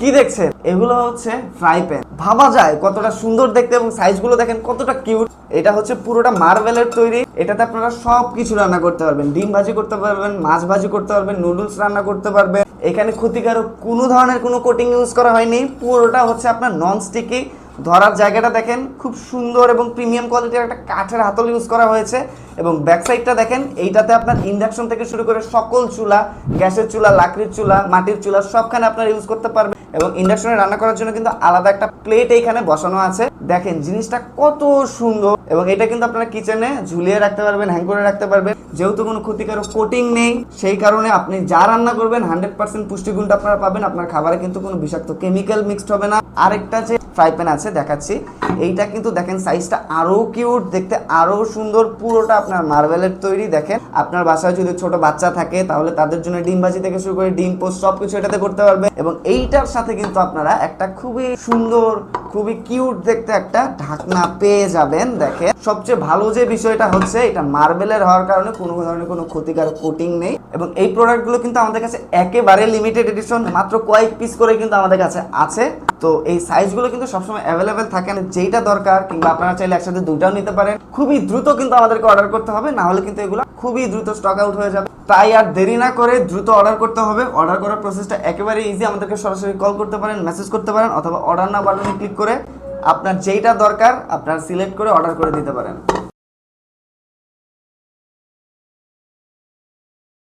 কি দেখছেন? এগুলো হচ্ছে ফ্রাই প্যান ভাবা যায় কতটা সুন্দর দেখতে এবং সাইজগুলো দেখেন কতটা কিউট এটা হচ্ছে পুরোটা মার্বেলের তৈরি। এটাতে আপনারা সব কিছু রান্না করতে পারবেন। ডিম ভাজি করতে পারবেন, মাছ ভাজি করতে পারবেন নুডলস রান্না করতে পারবেন। এখানে ক্ষতিকারক কোনো ধরনের কোনো কোটিং ইউজ করা হয়নি। পুরোটা হচ্ছে আপনার নন স্টিকি ধরার জায়গাটা দেখেন, খুব সুন্দর এবং প্রিমিয়াম কোয়ালিটির একটা কাঠের হাতল ইউজ করা হয়েছে। এবং ব্যাক সাইডটা দেখেন, এইটাতে আপনার ইন্ডাকশন থেকে শুরু করে সকল চুলা, গ্যাসের চুলা, লাকড়ির চুলা, মাটির চুলা, সবখানে আপনার ইউজ করতে পারবেন। এবং ইন্ডাকশনে রান্না করার জন্য কিন্তু আলাদা একটা প্লেট এইখানে বসানো আছে। দেখেন, জিনিসটা কত সুন্দর। এবং এটা কিন্তু আপনারা কিচেনে ঝুলিয়ে রাখতে পারবেন হ্যাং করে রাখতে পারবেন। যেহেতু কোনো ক্ষতিকারক কোটিং নেই, সেই কারণে আপনি যা রান্না করবেন হান্ড্রেড পার্সেন্ট পুষ্টিগুণটা আপনারা পাবেন। আপনার খাবারে কিন্তু কোনো বিষাক্ত কেমিক্যাল মিক্সড হবে না। আরেকটা যে ফ্রাই প্যান আছে, দেখাচ্ছি। এইটা কিন্তু দেখেন সাইজটা আরও কিউট দেখতে আরও সুন্দর। পুরোটা আপনার মার্বেলের তৈরি, দেখেন। আপনার বাসায় যদি ছোট বাচ্চা থাকে, তাহলে তাদের জন্য ডিম ভাজি থেকে শুরু করে ডিম পোস্ট সবকিছু এটাতে করতে পারবে। এবং এইটার সাথে কিন্তু আপনারা একটা খুবই সুন্দর খুবই কিউট দেখতে একটা ঢাকনা পেয়ে যাবেন, দেখেন। সবচেয়ে ভালো যে বিষয়টা হচ্ছে, এটা মার্বেলের হওয়ার কারণে কোনো ধরনের কোনো ক্ষতিকারক কোটিং নেই এবং এই প্রোডাক্টগুলো কিন্তু আমাদের কাছে একেবারে লিমিটেড এডিশন মাত্র কয়েক পিস করে কিন্তু আমাদের কাছে আছে। তো এই সাইজগুলো কিন্তু সবসময় অ্যাভেলেবেল থাকে না। যেইটা দরকার, কিংবা আপনারা চাইলে একসাথে দুইটাও নিতে পারেন। খুবই দ্রুত কিন্তু আমাদেরকে অর্ডার করতে হবে, না হলে কিন্তু এগুলো খুবই দ্রুত স্টক আউট হয়ে যাবে। তাই আর দেরি না করে দ্রুত অর্ডার করতে হবে। অর্ডার করার প্রসেসটা একেবারে ইজি আমাদেরকে সরাসরি কল করতে পারেন মেসেজ করতে পারেন, অথবা অর্ডার না বাটনে ক্লিক করে আপনার যেইটা দরকার, আপনার সিলেক্ট করে অর্ডার করে দিতে পারেন।